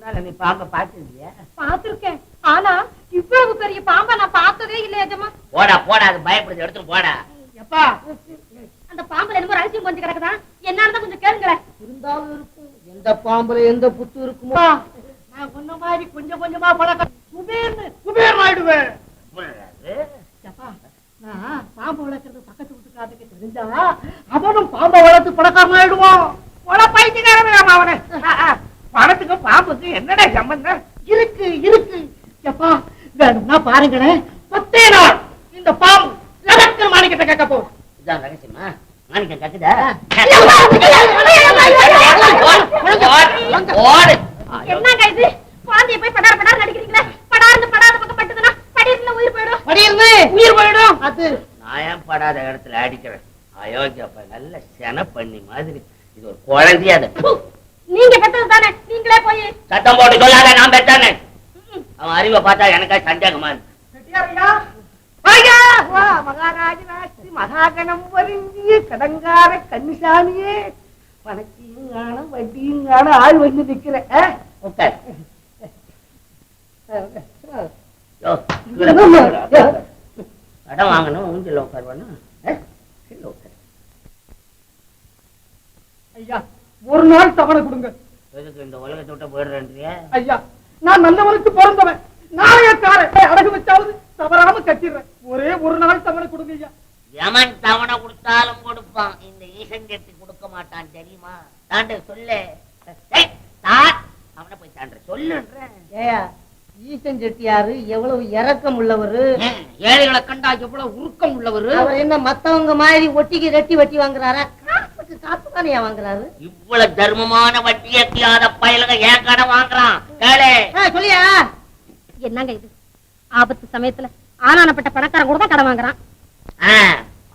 முன்னால நீ பாம்ப பாத்துருக்கியா? பாத்திருக்கேன். ஆனா இவ்வளவு பெரிய பாம்பை நான் பார்த்ததே இல்ல எஜமா. போடா போடா அது பயப்படுது. எடுத்துட்டு போடா. எப்பா? அந்த பாம்புல என்னமோ ரகசியம் கொஞ்சம் கிடக்குதா? என்னன்னு கொஞ்சம் கேளுங்களேன். இருந்தாலும் இருக்கும். எந்த பாம்புல எந்த புத்து இருக்குமோ. நான் சொன்ன மாதிரி கொஞ்சம் கொஞ்சமா பழக்கம். குபேர்னு. குபேர் ஆயிடுவேன். நான் பாம்பு வளர்க்கறது பக்கத்து வீட்டுக்காரனுக்கு தெரிஞ்சா அவனும் பாம்பை வளர்த்து பணக்காரன் ஆயிடுவான். பைத்தியக்காரன் அவனை? பணத்துக்கும் பாம்புக்கு என்னடா சம்பந்தம்? இருக்கு இருக்கு. எப்பா வேணும்னா பாருங்களேன். பத்தே நாள் இந்த பாம்பு லடக்கு மாணிக்கத்தை கேட்க போகும் இதான் ரகசியமா? மாணிக்கம் கத்துதா ஓடு என்னங்க இது? குழந்தைய போய் படார படார நடிக்கிறீங்களே படார்னு படாத பக்கம் பட்டுதுன்னா படியில உயிர் போயிடும். படியிருந்து உயிர் போயிடும். அது. நான் ஏன் படாத இடத்துல அடிக்கிறேன்? அயோக்கியப்ப நல்ல சென பண்ணி மாதிரி. இது ஒரு குழந்தையா அது. நீங்க பெற்றது தானே? நீங்களே போய். சத்தம் போட்டு சொல்லாத நான் பெற்றானே அவன் அறிவை பார்த்தா எனக்கா சந்தேகமா மகாராஜராசி மகாகணம் வருந்திய கடங்கார கன்னிசாமியே. பணத்தையும் காணும் வட்டியும் காணும் ஆள் வந்து நிக்கிற? உட்கார். வாங்கணும் ஊஞ்சல் உட்காரு. ஐயா. ஒரு நாள் தவணை கொடுங்க. எதுக்கு இந்த உலகத்தை விட்டு போயிடுறேன்றியா? ஐயா நான் நல்லவனுக்கு பிறந்தவன். நாயக்காரன் அடகு வச்சாவது தவறாம கட்டிடுறேன். ஒரே ஒரு நாள் தவணை கொடுங்க ஐயா. எமன் தவணை கொடுத்தாலும் கொடுப்பான். இந்த ஈசன் கட்டி கொடுக்க மாட்டான் தெரியுமா? தாண்டு சொல்லு. அவனை போய் தாண்டு சொல்லுன்றேன் ஏயா ஈசன் செட்டியாரு எவ்வளவு இரக்கம் உள்ளவரு? ஏழைகளை கண்டா எவ்வளவு உருக்கம் உள்ளவரு? அவர் என்ன மத்தவங்க மாதிரி ஒட்டிக்கு ரெட்டி வட்டி வாங்குறாரா? காசுக்கு காசு தானே வாங்குறாரு? இவ்வளவு தர்மமான வட்டி எத்தியாத பயலுங்க ஏன் கடன் வாங்குறான்? கேளு. சொல்லியா? என்னங்க இது? ஆபத்து சமயத்துல ஆனானப்பட்ட பணக்காரன் கூட தான் கடன் வாங்குறான். ஆ,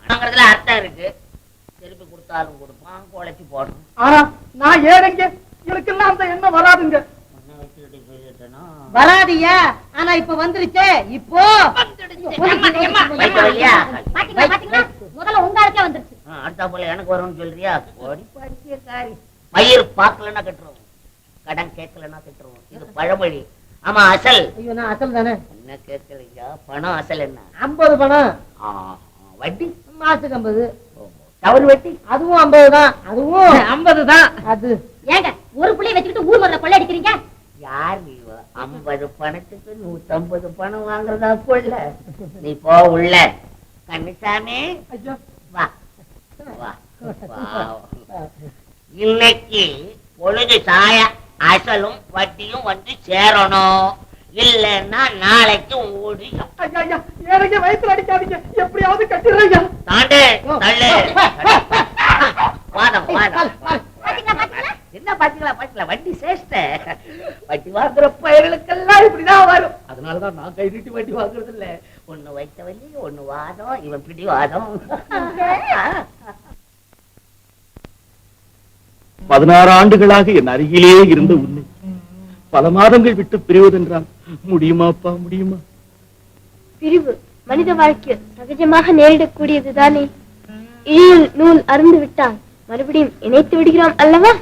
பணங்கிறதுல அர்த்தம் இருக்கு. திருப்பி கொடுத்தாலும் கொடுப்பான் குழைச்சி போடணும். ஆனா நான் ஏழைங்க எனக்கெல்லாம் அந்த எண்ணம் வராதுங்க. வராதியா ஆனா இப்ப வந்துருச்சே. இப்போ. முதல்ல உங்களுக்கே வந்துருச்சு. அடுத்தா போல எனக்கு வரும்னு சொல்றியா? ஓடி படிச்சியக்காரி மயிர் பார்க்கலன்னா கட்டுருவோம் கடன் கேட்கலன்னா கட்டுருவோம் இது பழமொழி. ஆமா அசல். ஐயோ நான் அசல் தானே? என்ன கேட்கலையா? பணம் அசல் என்ன? ஐம்பது பணம். வட்டி? மாசத்துக்கு ஐம்பது. தவறு வட்டி? அதுவும் ஐம்பது தான். அதுவும் ஐம்பது தான். அது. ஏங்க ஒரு புள்ளைய வச்சுக்கிட்டு ஊர் முதல்ல கொள்ளை அடிக்கிறீங்க? யார் நீ? ஐம்பது பணத்துக்கு நூத்தம்பது பணம் வாங்குறதா கொள்ள நீ போ உள்ள. கண்ணுசாமி இன்னைக்கு பொழுது சாய அசலும் வட்டியும் வந்து சேரணும். இல்லைன்னா நாளைக்கு ஓடி ஏழைங்க வயித்துல அடிக்காதீங்க. எப்படியாவது கட்டிடுறேன் தாண்டு தள்ளு. வாதம் வாதம் என்ன பாத்தீங்களா பாத்தீங்களா? வண்டி சேஷ்ட. வட்டி வாங்குற பயிர்களுக்கெல்லாம் இப்படிதான் வரும். அதனாலதான் நான் கை நீட்டி வட்டி வாங்குறது இல்ல ஒண்ணு வைத்த வண்டி ஒண்ணு வாதம் இவன் பிடி வாதம். பதினாறு ஆண்டுகளாக என் அருகிலே இருந்த உன்னை பல மாதங்கள் விட்டு பிரிவதென்றால் முடியுமாப்பா முடியுமா? பிரிவு மனித வாழ்க்கையில் சகஜமாக நேரிடக்கூடியதுதானே? இழியில் நூல் அருந்து விட்டால் மறுபடியும் இணைத்து விடுகிறோம் அல்லவா?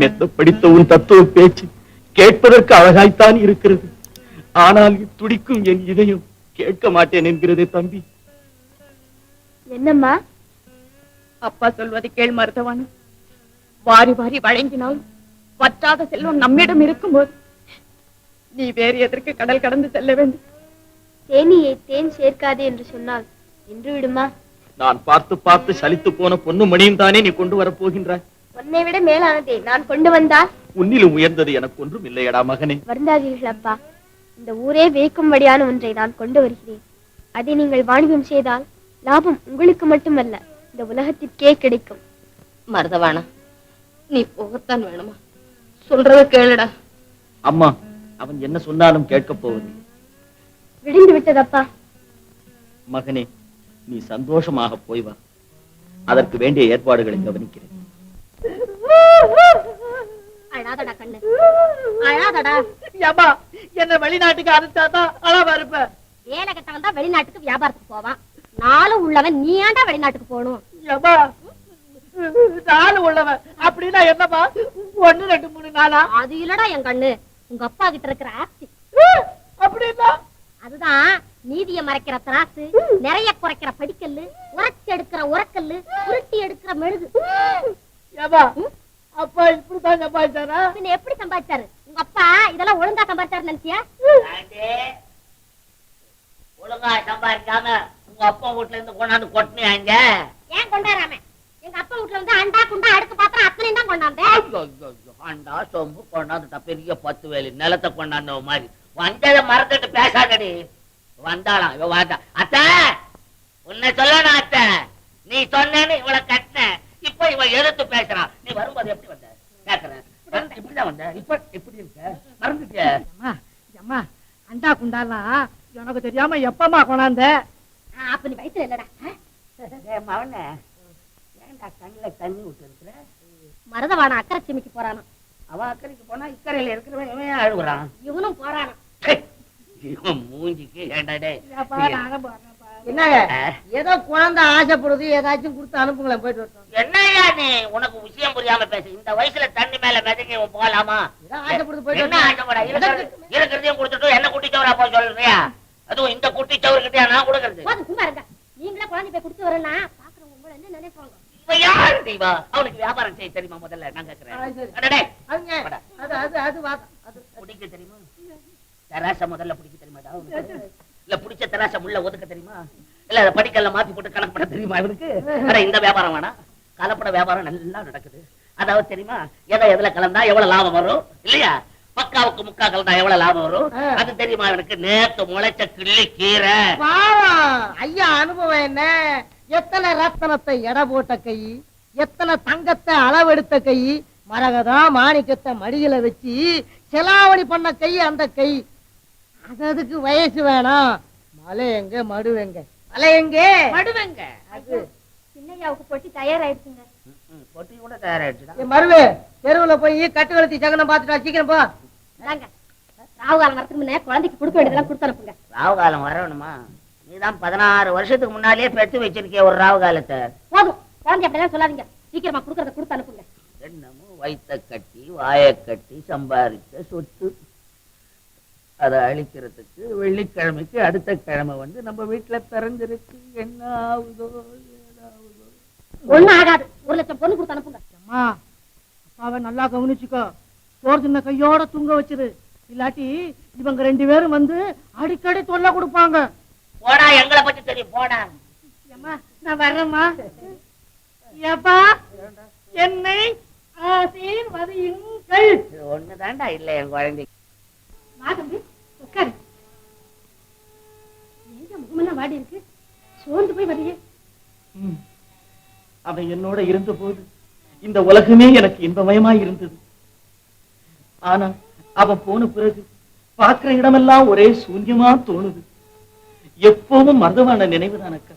மெத்த படித்த உன் தத்துவ பேச்சு கேட்பதற்கு அழகாய்த்தான் இருக்கிறது. ஆனால் துடிக்கும் என் இதயம் கேட்க மாட்டேன் என்கிறதே தம்பி. என்னம்மா? அப்பா சொல்வதை கேள் மருதவான வாரி வாரி வழங்கினால் வற்றாத செல்வம் நம்மிடம் இருக்கும்போது நீ வேறு எதற்கு கடல் கடந்து செல்ல வேண்டும்? தேனியை தேன் சேர்க்காதே என்று சொன்னால் நின்று விடுமா? நான் பார்த்து பார்த்து சலித்து போன பொண்ணு மணியும் தானே நீ கொண்டு வரப் போகின்றாய். உன்னை விட மேலானதே. நான் கொண்டு வந்தால்? உன்னிலும் உயர்ந்தது எனக்கு ஒன்றும் இல்லையடா மகனே. வருந்தாதீர்கள் அப்பா இந்த ஊரே வியக்கும்படியான ஒன்றை நான் கொண்டு வருகிறேன். அதை நீங்கள் வாணிபம் செய்தால் லாபம் உங்களுக்கு மட்டுமல்ல இந்த உலகத்திற்கே கிடைக்கும். மருதவானா நீ போகத்தான் வேணுமா? சொல்றத கேளுடா. அம்மா அவன் என்ன சொன்னாலும் கேட்கப் போவது விடிந்து விட்டதப்பா. மகனே நீ சந்தோஷமாக போய் வா. அதற்கு வேண்டிய ஏற்பாடுகளை கவனிக்கிறேன். அழாதடா கண்ணு. அழாதடா. என்ன வெளிநாட்டுக்கு அனுப்பிச்சாதான் அளவா இருப்ப. கட்டவன் தான் வெளிநாட்டுக்கு வியாபாரத்துக்கு போவான். நாளும் உள்ளவன் நீ ஏன்டா வெளிநாட்டுக்கு போகணும்? ஏமா நாலு உள்ளவன். அப்படின்னா என்னப்பா ஒண்ணு ரெண்டு மூணு நாளா? அது இல்லடா என் கண்ணு. உங்க அப்பா கிட்ட இருக்கிற ஆஸ்தி. அப்படின்னா? அதுதான் நீதிய மறைக்கிற திராசு நிறைய குறைக்கிற படிக்கல்லு உரைச்சி எடுக்கிற உரக்கல்லு உருட்டி எடுக்கிற மெழுகு. அப்பா இப்படிதான் சம்பாதிச்சாரா? பின்ன எப்படி சம்பாதிச்சாரு? அப்பா இதெல்லாம் ஒழுங்கா சம்பாதிச்சாரு நினைச்சியா? ஒழுங்கா சம்பாதிக்காம உங்க அப்பா வீட்டுல இருந்து கொண்டாந்து கொட்டினாங்க ஏன் கொண்டாராம? எங்க அப்பா வீட்டுல வந்து அண்டா குண்டா அடுக்கு பாத்திரம் அத்தனையும் தான் கொண்டாந்தேன் ஆண்டா சொம்பு கொண்டாந்துட்டா பெரிய பத்து வேலி நிலத்தை கொண்டாந்த மாதிரி. வந்ததை மறந்துட்டு பேசாதடி. வந்தாளாம் இவ வந்தா. அத்த உன்னை சொல்லணும் அத்த. நீ சொன்னேன்னு இவளை கட்டின. இப்ப இவ எதிர்த்து பேசுறான் நீ வரும்போது எப்படி வந்த? கேக்குறேன். இப்படிதான் வந்த? இப்ப எப்படி இருக்க? மறந்துட்டிய? அம்மா அம்மா அண்டா குண்டாலாம் எனக்கு தெரியாம எப்பமா கொண்டாந்த? அப்ப நீ வயித்துல இல்லடா? மவன ஏன்டா கண்ணுல தண்ணி விட்டு இருக்கிற மருதவான அக்கறை சிமிக்கு போறானா. அவ அக்கறைக்கு போனா இக்கரையில இருக்கிறவன் இவன் அழுகுறான்? இவனும் போறானா. இவன் மூஞ்சிக்கு ஏன்டா டேய்? என்னங்க? ஏதோ குழந்தை ஆசைப்படுது ஏதாச்சும் கொடுத்து அனுப்புங்களேன் போயிட்டு வரட்டும். என்னய்யா நீ? உனக்கு விஷயம் புரியாம பேசு. இந்த வயசுல தண்ணி மேல போலாமா? ஏதோ ஆசைப்படுது போயிட்டு என்ன ஆசைப்பட இருக்கிறது- இருக்கிறதையும் கொடுத்துட்டு என்ன குட்டி சவரா போய் சொல்றியா? அதுவும் இந்த குட்டி சவர்கிட்டயா நான் கொடுக்கறது? சும்மா இருங்க. நீங்களே குழந்தை போய் கொடுத்து வரேன்னா பாக்குறவங்க உங்களை என்ன நினைப்பாங்க? யாரு அவனுக்கு வியாபாரம் செய்ய தெரியுமா முதல்ல? நான் போடா. அது அது அது அது தெரியுமா? தராச முதல்ல பிடிக்க தெரியுமா? இல்ல பிடிச்ச தராச முள்ள ஒதுக்க தெரியுமா? இல்ல அதை படிக்கல்ல மாத்தி போட்டு கணக்கு பண்ண தெரியுமா இவனுக்கு இந்த வியாபாரம் வேணாம். கலப்பட வியாபாரம் நல்லா நடக்குது. அதாவது தெரியுமா எதை எதுல கலந்தா எவ்வளவு லாபம் வரும்? இல்லையா? பக்காவுக்கு முக்கா கலந்தா எவ்வளவு லாபம் வரும். அது தெரியுமா இவனுக்கு? நேத்து முளைச்ச கிள்ளி கீரை. ஐயா அனுபவம் என்ன? எத்தனை ரத்தனத்தை எடை போட்ட கை? எத்தனை தங்கத்தை அளவெடுத்த கை? மரகதா மாணிக்கத்தை மடியில வச்சு செலாவணி பண்ண கை அந்த கை. அது அதுக்கு வயசு வேணாம். மலை எங்க மடு எங்க மலை எங்க மடுவங்க. அது. சின்னையாவுக்கு பொட்டி தயாராயிடுச்சுங்க. பொட்டி கூட தயாராயிடுச்சுடா. ஏ மருவே தெருவுல போய் கட்டு கழுத்தி சகனம் பார்த்துட்டா சீக்கிரம் போ. இந்தாங்க. ராகு காலம் வரதுக்கு முன்னே குழந்தைக்கு கொடுக்க வேண்டியதெல்லாம் கொடுத்து அனுப்புங்க. ராவு காலம் வரணுமா? நீதான் பதினாறு வருஷத்துக்கு முன்னாலேயே பெத்து வச்சிருக்கிய ஒரு ராவு காலத்தை போதும். குழந்தை அப்படிலாம் சொல்லாதீங்க. சீக்கிரமா கொடுக்கறத கொடுத்து அனுப்புங்க. என்னமோ வயித்த கட்டி வாயை கட்டி சம்பாதிச்ச சொத்து. அதை அழிக்கிறதுக்கு வெள்ளிக்கிழமைக்கு அடுத்த கிழமை வந்து நம்ம வீட்டுல பிறந்திருக்கு என்ன ஆகுதோ ஏதாகுதோ. ஒண்ணும் ஆகாது. ஒரு லட்சம் பொண்ணு கொடுத்து அனுப்புங்க. அம்மா அப்பாவை நல்லா கவனிச்சுக்கோ. சோறு தின்ன கையோட தூங்க வச்சிரு. இல்லாட்டி இவங்க ரெண்டு பேரும் வந்து அடிக்கடி தொல்லை கொடுப்பாங்க. போடா எங்களை பத்தி தெரியும். போடா. ஏம்மா நான் வர்றேம்மா. ஏப்பா என்னை ஆசீர்வதியுங்கள். ஒண்ணுதான்டா இல்ல என் குழந்தை வா தம்பி உட்காரு. எங்க முகமெல்லாம் வாடி இருக்கு? சோர்ந்து போய் வரையே. அவன் என்னோட இருந்த போது இந்த உலகமே எனக்கு இன்பமயமா இருந்தது. ஆனா அவன் போன பிறகு பார்க்கிற இடமெல்லாம் ஒரே சூன்யமா தோணுது. எப்பவும் மருதவான நினைவுதான் அக்கா.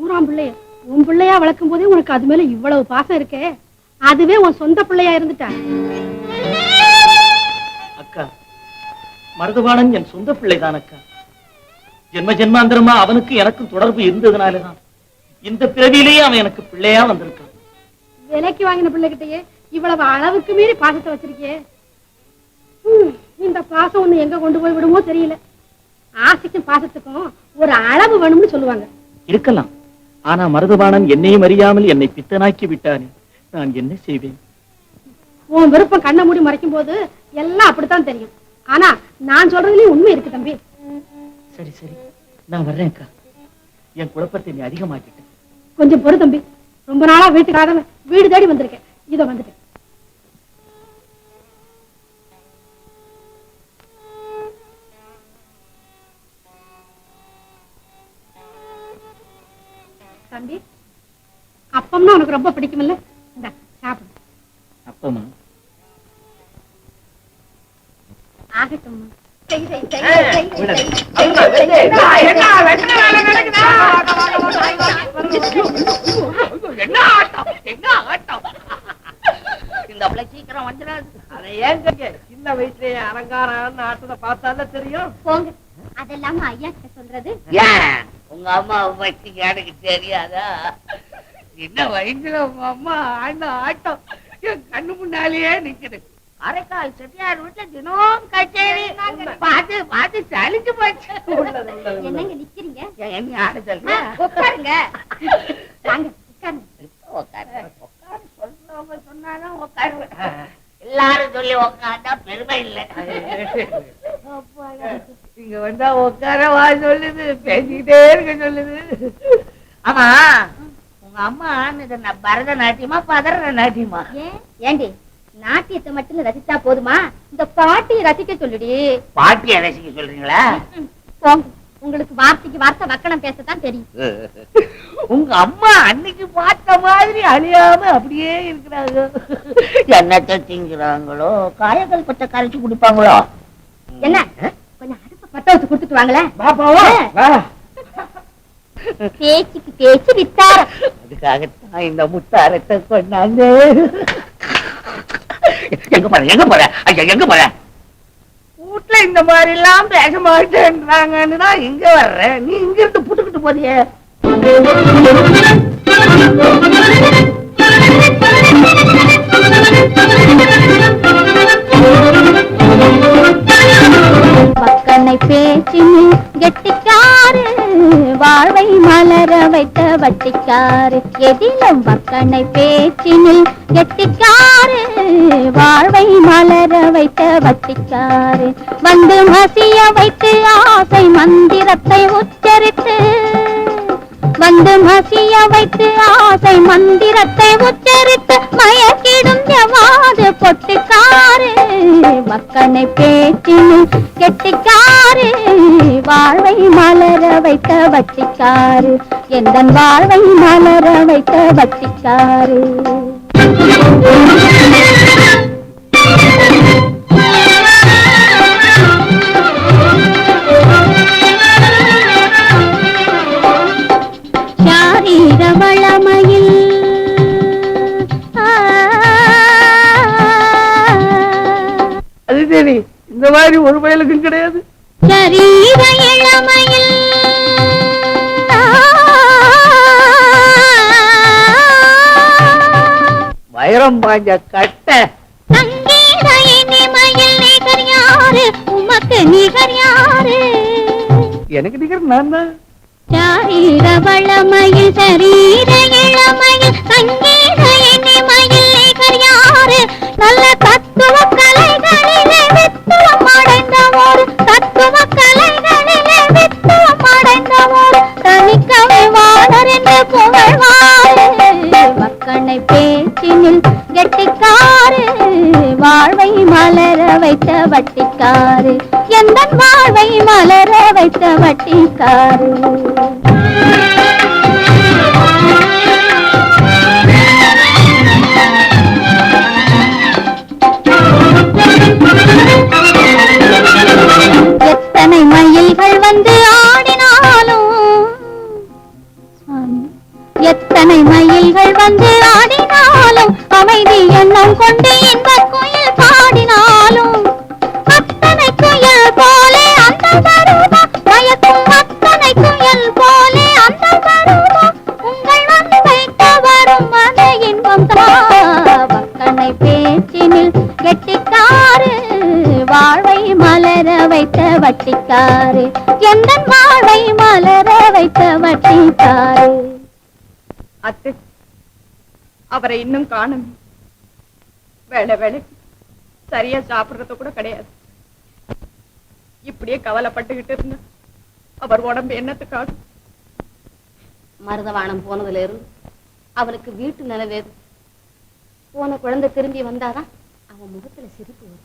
ஊராம் பிள்ளைய உன் பிள்ளையா வளர்க்கும் போதே உனக்கு அது மேல இவ்வளவு பாசம் இருக்கே. அதுவே உன் சொந்த பிள்ளையா இருந்துட்டா. அக்கா மருதவாணன் என் சொந்த பிள்ளைதான் அக்கா ஜென்ம ஜென்மாந்திரமா அவனுக்கு எனக்கும் தொடர்பு இருந்ததுனாலதான். இந்த பிறவியிலேயே அவன் எனக்கு பிள்ளையா வந்திருக்கான். விலைக்கு வாங்கின பிள்ளைகிட்டயே இவ்வளவு அளவுக்கு மீறி பாசத்தை வச்சிருக்கியே. இந்த பாசம் ஒண்ணு எங்க கொண்டு போய் விடுமோ தெரியல. ஆசைக்கும் பாசத்துக்கும் ஒரு அளவு வேணும்னு சொல்லுவாங்க. இருக்கலாம். ஆனா மருதவாணன் என்னையும் அறியாமல் என்னை பித்தனாக்கி விட்டானே நான் என்ன செய்வேன்? உன் விருப்பம் கண்ணை மூடி மறைக்கும் போது எல்லாம் அப்படித்தான் தெரியும். ஆனா நான் சொல்றதுலயும் உண்மை இருக்கு தம்பி. சரி சரி. நான் வர்றேன் அக்கா. என் குழப்பத்தை நீ அதிகமாக்கிட்ட. கொஞ்சம் பொறு தம்பி. ரொம்ப நாளா வீட்டுக்காக வீடு தேடி வந்திருக்கேன். இதோ வந்துட்டேன். தம்பி அப்பம்னா உனக்கு ரொம்ப பிடிக்குமில்ல இந்த சாப்பிடு. அப்பமா? ஆகட்டும் என்ன ஆட்டம்? என்ன ஆட்டம்? இந்த பிள்ளை சீக்கிரம் வந்துடாது. அதை ஏங்க சின்ன வயசுலயே அலங்காரம் ஆட்டத்தை பார்த்தால தெரியும். போங்க. அதெல்லாம் ஐயா கிட்ட சொல்றது. ஏன்? உங்க அம்மா பத்தி எனக்கு தெரியாதா? சின்ன வயசுல உங்க அம்மா ஆண்ட ஆட்டம்? என் கண்ணு முன்னாலேயே நிக்குது. அரைக்கால் செட்டியார் வீட்டுல தினம் கச்சேரி. பார்த்து பார்த்து சலிச்சு போச்சு. என்னங்க நிக்கிறீங்க? என்ன ஆட உட்காருங்க. வாங்க உட்காருங்க. உட்காரு உட்காரு சொல்றவங்க சொன்னாதான் உட்காருவேன். எல்லாரும் சொல்லி உட்காந்தா பெருமை இல்லை. இங்க வந்தா உட்காரவா சொல்லுது பேசிக்கிட்டே இருக்க சொல்லுது. ஆமா உங்க அம்மா நான் பரதநாட்டியமா பதற நாட்டியமா ஏன்? ஏண்டி? நாட்டியத்தை மட்டும் ரசிச்சா போதுமா? இந்த பாட்டியை ரசிக்க சொல்லுடி. பாட்டிய ரசிக்க சொல்றீங்களா? போங்க. உங்களுக்கு வார்த்தைக்கு வார்த்தை வக்கணம் பேசத்தான் தெரியும். உங்க அம்மா அன்னைக்கு பார்த்த மாதிரி அழியாம அப்படியே இருக்கிறாங்க. என்னத்தை திங்கிறாங்களோ? காயங்கள் பட்ட கரைச்சு குடிப்பாங்களோ? என்ன? கொஞ்சம் அடுப்ப பத்த வச்சு கொடுத்துட்டு வாங்களேன் பேச்சுக்கு பேச்சு வித்தாரம் அதுக்காகத்தான் இந்த முத்தாரத்தை கொண்டாங்க எங்க போற எங்க போற? ஐயா எங்க போற? வீட்டுல இந்த மாதிரி எல்லாம் பேச மாட்டேன்றாங்கன்னு தான் இங்க வர்றேன். நீ இங்க இருந்து புட்டுக்கிட்டு போறியே? பக்கனை பேச்சினில் கெட்டிக்காரு வாழ்வை மலர வைத்த வட்டிக்காரு. எதிலும் பக்கனை பேச்சினில் கெட்டிக்காரு வாழ்வை மலர வைத்த வட்டிக்காரு. வந்து மசிய வைத்து ஆசை மந்திரத்தை உச்சரித்து வந்து மசிய வைத்து ஆசை மந்திரத்தை உச்சரித்து மயக்கிடும் எவாது பொட்டிக்காரு. மக்கனை பேச்சினு கெட்டிக்காரு. வாழ்வை மலர வைத்த வட்டிக்காரு எந்த வாழ்வை மலர வைத்த வட்டிக்காரு சரி இந்த மாதிரி ஒரு பயலுக்கும் கிடையாது. சரீர இளமையில் ஆ, வைரம் பாஞ்ச கட்டை. எனக்கு நிகர் நான் தான். சாரீர வளமையில் சரீர இளமையில் சங்கீத இனிமையில் நிகர் யாரு? நல்ல வாழ்வை மலர வைத்த வட்டிக்காரு. எந்த வாழ்வை மலர வைத்த வட்டிக்காரு. வந்து ஆடினாலும். எத்தனை மயில்கள் வந்து ஆடினாலும் அமைதி எண்ணம் கொண்டு இன்ப குயில் பாடினாலும். அத்தனை குயில் போலே அந்த மயக்கும் அத்தனை குயில் போலே அந்த உங்கள் வந்து வைக்க வரும் இன்பம் பேச்சினில் கெட்டிக்காரு வாழ்வை மலர வைத்த வட்டிக்காரு. எந்த வாழ்வை மலர வைத்த வட்டிக்காரு அத்தை அவரை இன்னும் காணும். வேலை வேலை சரியா சாப்பிடுறது கூட கிடையாது. இப்படியே கவலைப்பட்டுக்கிட்டு இருந்தா அவர் உடம்பு என்னத்துக்காகும் மருதவானம் போனதுல இருந்து அவனுக்கு வீட்டு நிலவேது போன குழந்தை திரும்பி வந்தாதான் அவன் முகத்துல சிரிப்பு வரும்.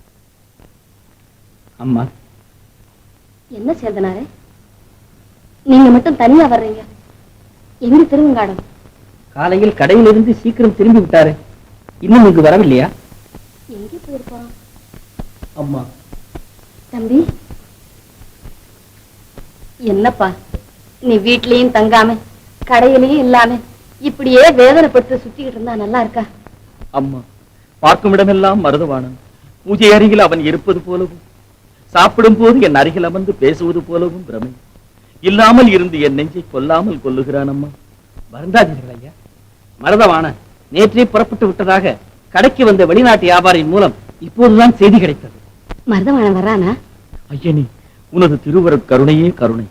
அம்மா என்ன சேர்ந்தனாரே நீங்க மட்டும் தனியா வர்றீங்க. எங்க திருவங்காடம்? காலையில் கடையிலிருந்து சீக்கிரம் திரும்பி விட்டாரு. இன்னும் இங்கு வரவில்லையா? எங்கே போயிருப்பான்? அம்மா. தம்பி. என்னப்பா? நீ வீட்லயும் தங்காம கடையிலயும் இல்லாம இப்படியே வேதனைப்பட்டு சுத்திக்கிட்டு இருந்தா நல்லா இருக்கா அம்மா பார்க்கும் இடமெல்லாம் மருதவாணன் பூஜை அருகில் அவன் இருப்பது போலவும். சாப்பிடும் போது என் அருகில் அமர்ந்து பேசுவது போலவும் பிரமை. இல்லாமல் இருந்து என் நெஞ்சை கொல்லாமல் கொல்லுகிறான் அம்மா. வருந்தாதீர்கள் ஐயா. மருதவான நேற்றே புறப்பட்டு விட்டதாக கடைக்கு வந்த வெளிநாட்டு வியாபாரியின் மூலம் இப்போதுதான் செய்தி கிடைத்தது. மருதவாணன் வர்றானா? ஐயனே உனது திருவருட் கருணையே கருணை.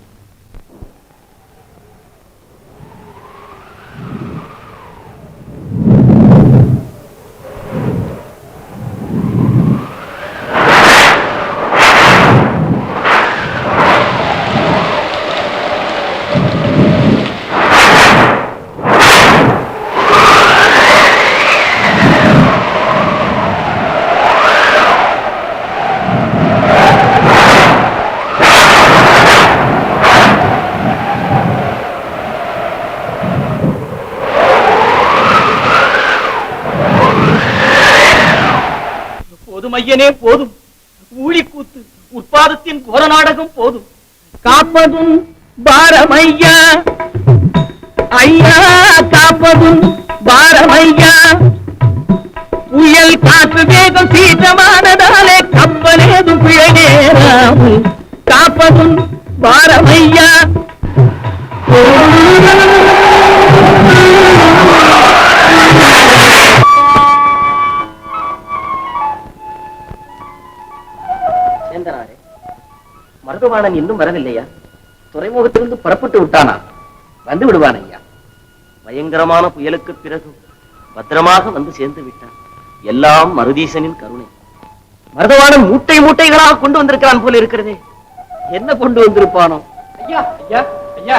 போதும் ஐயனே போதும். ஊழிக்கூத்து கூத்து உற்பாதத்தின் கோர நாடகம் போதும். காப்பதும் பாரமையா. ஐயா காப்பதும் பாரமையா. புயல் காற்று வேகம் சீற்றமானதாலே கப்பலேதும் பிழை நேராமல் காப்பதும் பாரம் மருதவாணன் இன்னும் வரவில்லையா? துறைமுகத்திலிருந்து புறப்பட்டு விட்டானா? வந்து விடுவான் ஐயா பயங்கரமான புயலுக்கு பிறகு பத்திரமாக வந்து சேர்ந்து விட்டான். எல்லாம் மருதீசனின் கருணை. மருதவாணன் மூட்டை மூட்டைகளாக கொண்டு வந்திருக்கிறான் போல இருக்கிறதே. என்ன கொண்டு வந்திருப்பானோ? ஐயா ஐயா ஐயா.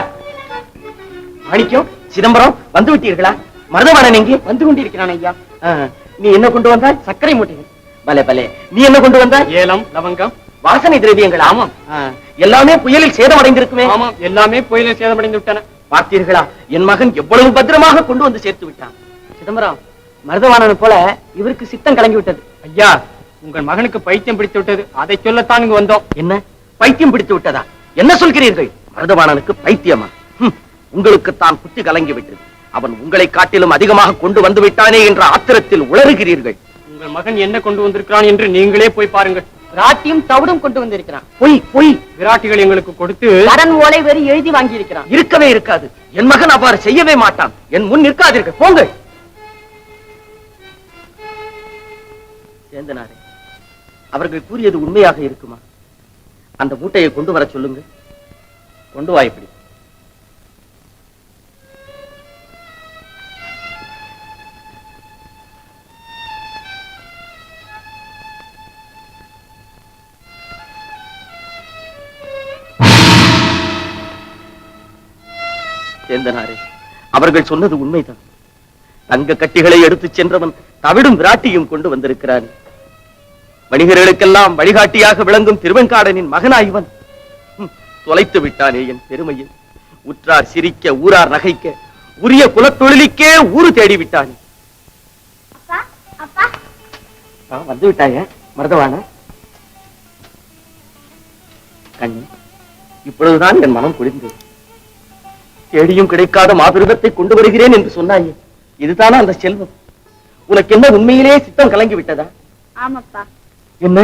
மாணிக்கம் சிதம்பரம் வந்து விட்டீர்களா? மருதவாணன் எங்கே? வந்து கொண்டிருக்கிறான் ஐயா. நீ என்ன கொண்டு வந்தாய்? சர்க்கரை மூட்டைகள். பலே பலே. நீ என்ன கொண்டு வந்தாய்? ஏலம் லவங்கம் வாசனை திரவியங்கள் ஆமாம். எல்லாமே புயலில் சேதமடைந்திருக்குமே. ஆமாம் எல்லாமே புயலில் சேதமடைந்து விட்டன பார்த்தீர்களா? என் மகன் எவ்வளவு பத்திரமாக கொண்டு வந்து சேர்த்து விட்டான். சிதம்பரம் மருதவாணன் போல இவருக்கு சித்தம் கலங்கி விட்டது ஐயா உங்கள் மகனுக்கு பைத்தியம் பிடித்து விட்டது அதை சொல்லத்தான் இங்கு வந்தோம். என்ன? பைத்தியம் பிடித்து விட்டதா என்ன சொல்கிறீர்கள்? மருதவாணனுக்கு பைத்தியமா? உங்களுக்கு தான் புத்தி கலங்கி விட்டது அவன் உங்களை காட்டிலும் அதிகமாக கொண்டு வந்து விட்டானே என்ற ஆத்திரத்தில் உளறுகிறீர்கள். உங்கள் மகன் என்ன கொண்டு வந்திருக்கிறான் என்று நீங்களே போய் பாருங்கள். ராட்டியும் தவிடும் கொண்டு வந்திருக்கிறான். பொய் பொய். விராட்டிகள் எங்களுக்கு கொடுத்து கடன் ஓலை வெறி எழுதி வாங்கி இருக்கிறான் இருக்கவே இருக்காது. என் மகன் அவ்வாறு செய்யவே மாட்டான். என் முன் நிற்காதீர்கள் போங்கள். சேந்தனாரே அவர்கள் கூறியது உண்மையாக இருக்குமா? அந்த மூட்டையை கொண்டு வர சொல்லுங்க கொண்டு வா இப்படி. சேந்தனாரே அவர்கள் சொன்னது உண்மைதான். தங்க கட்டிகளை எடுத்துச் சென்றவன் தவிடும் விராட்டியும் கொண்டு வந்திருக்கிறான். வணிகர்களுக்கெல்லாம் வழிகாட்டியாக விளங்கும் திருவெங்காடனின் மகனாய் இவன். ஹம், தொலைத்து விட்டானே என் பெருமையை. உற்றார் சிரிக்க ஊரார் நகைக்க உரிய குலத்தொழிலுக்கே ஊரு தேடி விட்டானே அப்பா அப்பா. ஆ, வந்து விட்டாய மருதவான கண்ணி இப்பொழுதுதான் என் மனம் குளிர்ந்தது. தேடியும் கிடைக்காத மாபெருகத்தை கொண்டு வருகிறேன் என்று சொன்னாயே. இதுதானா அந்த செல்வம்? உனக்கு என்ன உண்மையிலே சித்தம் கலங்கி விட்டதா? ஆமாப்பா. என்ன?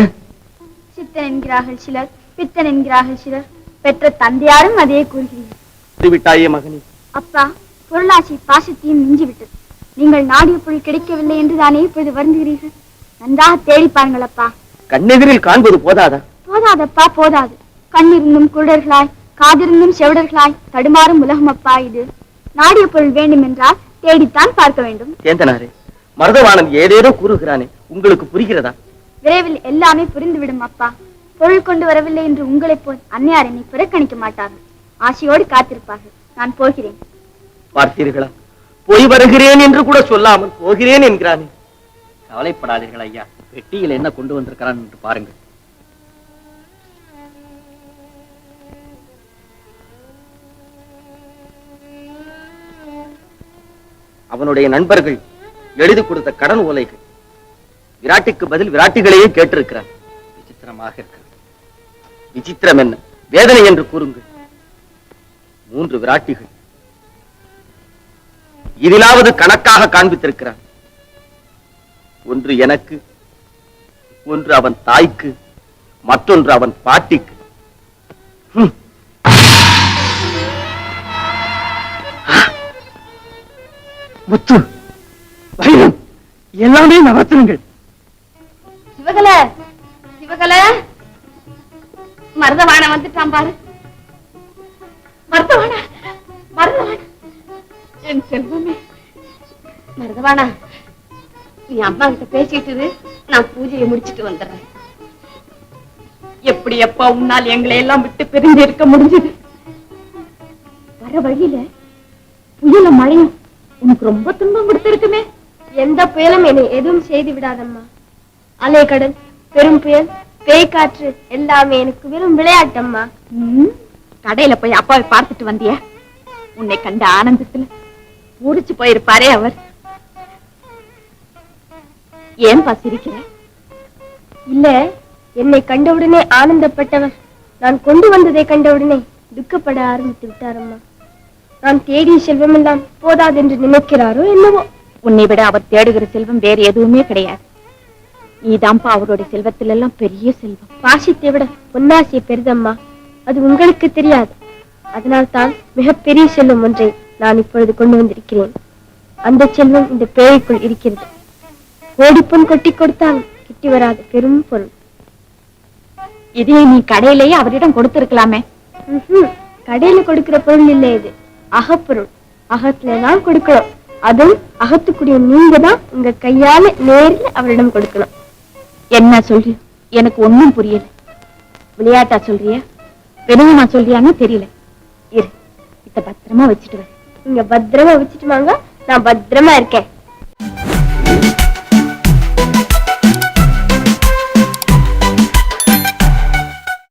சித்தன் என்கிறார்கள் சிலர் பித்தன் என்கிறார்கள் சிலர். பெற்ற தந்தையாரும் அதே கூறுகிறீர்கள். விட்டாயே மகனே. அப்பா பொருளாட்சி பாசத்தையும் மிஞ்சிவிட்டது. நீங்கள் நாடிய பொருள் கிடைக்கவில்லை என்று தானே இப்பொழுது வருந்துகிறீர்கள்? நன்றாக தேடி பாருங்கள் அப்பா. கண்ணெதிரில் காண்பது போதாதா? போதாதப்பா போதாது. கண்ணிருந்தும் குருடர்களாய் காதிருந்தும் செவிடர்களாய் தடுமாறும் உலகம் அப்பா இது. நாடிய பொருள் வேண்டும் என்றால் தேடித்தான் பார்க்க வேண்டும். சேந்தனாரே மருதவாணன் ஏதேதோ கூறுகிறானே உங்களுக்கு புரிகிறதா? விரைவில் எல்லாமே புரிந்துவிடும் அப்பா. பொருள் கொண்டு வரவில்லை என்று உங்களைப் போல் அன்னையார் என்னை புறக்கணிக்க மாட்டார்கள் ஆசையோடு காத்திருப்பார்கள். நான் போகிறேன். பார்த்தீர்களா? போய் வருகிறேன் என்று கூட சொல்லாமல் போகிறேன் என்கிறானே. கவலைப்படாதீர்கள் ஐயா. பெட்டியில் என்ன கொண்டு வந்திருக்கிறான் என்று பாருங்கள். அவனுடைய நண்பர்கள் எழுதி கொடுத்த கடன் ஓலைகள். விராட்டிக்கு பதில் விராட்டிகளையே கேட்டிருக்கிறார். விசித்திரமாக இருக்கிறது. விசித்திரம் என்ன? வேதனை என்று கூறுங்கள். மூன்று விராட்டிகள். இதிலாவது கணக்காக காண்பித்திருக்கிறான் ஒன்று எனக்கு ஒன்று அவன் தாய்க்கு மற்றொன்று அவன் பாட்டிக்கு. முத்து வைரம் எல்லாமே நவத்தினங்கள் சிவகல சிவகல. மருதவான வந்துட்டான் பாரு. மருதவாண மருதவான என் செல்வமே. மருதவானா நீ அம்மா கிட்ட பேசிட்டு நான் பூஜையை முடிச்சிட்டு வந்துடுறேன். எப்படி அப்பா உன்னால் எங்களை எல்லாம் விட்டு பிரிஞ்சு இருக்க முடிஞ்சது? வர வழியில புயல மழையும் ரொம்ப துன்பம் கொடுத்திருக்குமே. எந்த புயலும் என்னை எதுவும் செய்து விடாதம்மா. அலைக்கடல் பெரும் புயல் பேய் காற்று எல்லாமே எனக்கு வெறும் விளையாட்டம்மா. கடையில போய் அப்பாவை பார்த்துட்டு வந்தியா? உன்னை கண்ட ஆனந்தத்துல முடிச்சு போயிருப்பாரே அவர். ஏன்பா சிரிக்கிற? இல்ல என்னை கண்டவுடனே ஆனந்தப்பட்டவர். நான் கொண்டு வந்ததை கண்டவுடனே துக்கப்பட ஆரம்பித்து விட்டாரம்மா. நான் தேடிய செல்வமெல்லாம் போதாதென்று நினைக்கிறாரோ என்னவோ? உன்னை விட அவர் தேடுகிற செல்வம் வேற எதுவுமே கிடையாது. நீதான்ப்பா அவருடைய செல்வத்துல எல்லாம் பெரிய செல்வம். பாசித்தை விட பொன்னாசிய பெரிதம்மா. அது உங்களுக்கு தெரியாது. அதனால்தான் மிகப்பெரிய செல்வம் ஒன்றை நான் இப்பொழுது கொண்டு வந்திருக்கிறேன். அந்த செல்வம் இந்த பேழைக்குள் இருக்கிறது. கோடிப்பொன் கொட்டி கொடுத்தால் கிட்டி வராது பெரும் பொருள். இதை நீ கடையிலேயே அவரிடம் கொடுத்திருக்கலாமே. கடையில கொடுக்கிற பொருள் இல்லை இது. அகப்பொருள். அகத்துல தான் கொடுக்கணும். அதுவும் அகத்துக்குரிய நீங்க தான் உங்க கையால நேர்ல அவரிடம் கொடுக்கணும். என்ன சொல்றிய எனக்கு ஒன்னும் புரியல. விளையாட்டா சொல்றியா? நான் சொல்றியான்னு தெரியல. இரு இத பத்திரமா வச்சுட்டு வரேன் நீங்க பத்திரமா வச்சுட்டு வாங்க. நான் பத்திரமா இருக்கேன்.